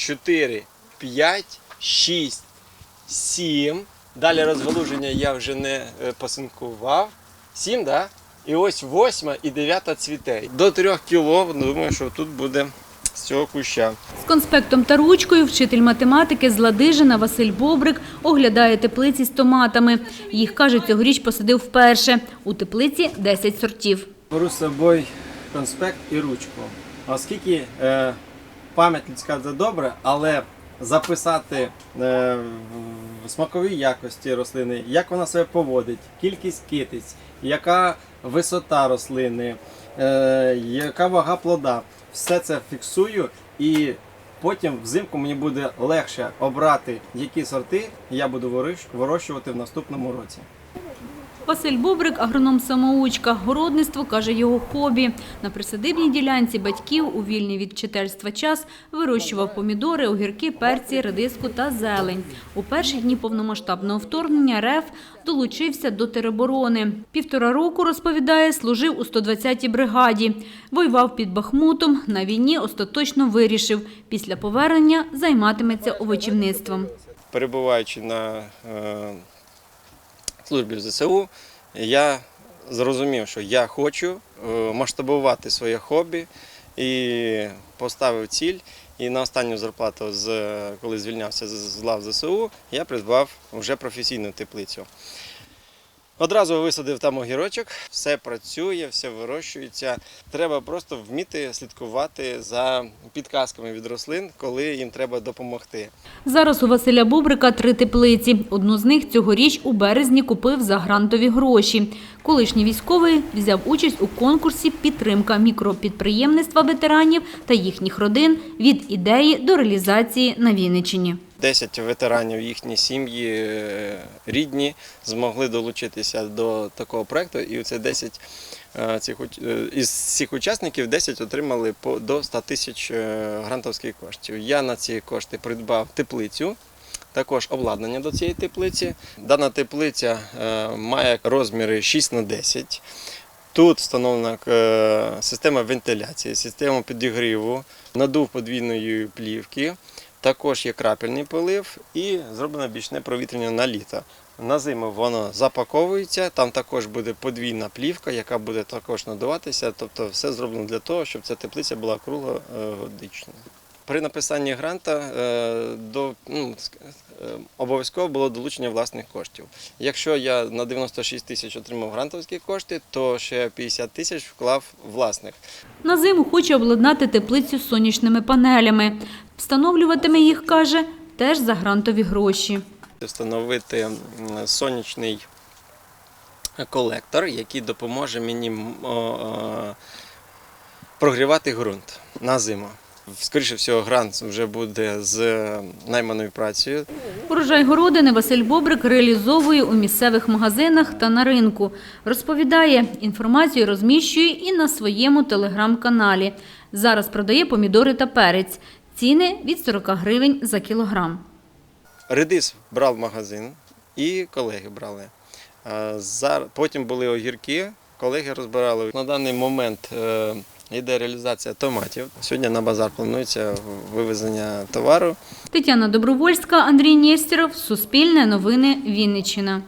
4, 5, 6, 7. Далі розгалуження я вже не е, посинкував. 7, да? І ось восьма і дев'ята цвіте. До 3 кіло, думаю, що тут буде з цього куща. З конспектом та ручкою вчитель математики з Ладижина Василь Бобрик оглядає теплиці з томатами. Їх, каже, цьогоріч посадив вперше. У теплиці 10 сортів. Беру з собою конспект і ручку. Оскільки е, пам'ять людська це добре, але записати е, в- смакові якості рослини, як вона себе поводить, кількість китиць, яка висота рослини, е, яка вага плода, все це фіксую і потім взимку мені буде легше обрати, які сорти я буду вирощувати в наступному році. Василь Бобрик – агроном-самоучка. Городництво, каже, його хобі. На присадибній ділянці батьків у вільний від вчительства час вирощував помідори, огірки, перці, редиску та зелень. У перші дні повномасштабного вторгнення РФ долучився до тероборони. Півтора року, розповідає, служив у 120-й бригаді. Воював під Бахмутом. На війні остаточно вирішив. Після повернення займатиметься овочівництвом. перебуваючи на е, службі в ЗСУ, я зрозумів, що я хочу е, масштабувати своє хобі і поставив ціль. І на останню зарплату, коли звільнявся з лав ЗСУ, я придбав вже професійну теплицю. Одразу висадив там огірочок, все працює, все вирощується. Треба просто вміти слідкувати за підказками від рослин, коли їм треба допомогти. Зараз у Василя Бобрика три теплиці. Одну з них цьогоріч у березні купив за грантові гроші. Колишній військовий взяв участь у конкурсі «Підтримка мікропідприємництва ветеранів та їхніх родин від ідеї до реалізації на Вінниччині». 10 ветеранів, їхні сім'ї, е, рідні змогли долучитися до такого проекту. І це 10 е, цих е, із цих учасників 10 отримали по до 100 тисяч грантовських коштів. Я на ці кошти придбав теплицю. Також обладнання до цієї теплиці. Дана теплиця має розміри 6 на 10. Тут встановлена система вентиляції, система підігріву, надув подвійної плівки. Також є крапельний полив і зроблено бічне провітряння на літо. На зиму воно запаковується, там також буде подвійна плівка, яка буде також надуватися. Тобто все зроблено для того, щоб ця теплиця була круглогодична. При написанні гранта е, до, ну, е, обов'язково було долучення власних коштів. Якщо я на 96 тисяч отримав грантовські кошти, то ще 50 тисяч вклав власних. На зиму хоче обладнати теплицю сонячними панелями. Встановлюватиме їх, каже, теж за грантові гроші. встановити сонячний колектор, який допоможе мені прогрівати ґрунт на зиму. Скоріше всього, грант вже буде з найманою працею. Урожай городини Василь Бобрик реалізовує у місцевих магазинах та на ринку. Розповідає, інформацію розміщує і на своєму телеграм-каналі. Зараз продає помідори та перець. Ціни від 40 гривень за кілограм. Редис брав магазин і колеги брали. Потім були огірки, колеги розбирали. На даний момент е, йде реалізація томатів. Сьогодні на базар планується вивезення товару. Тетяна Добровольська, Андрій Нєстєров, Суспільне новини, Вінниччина.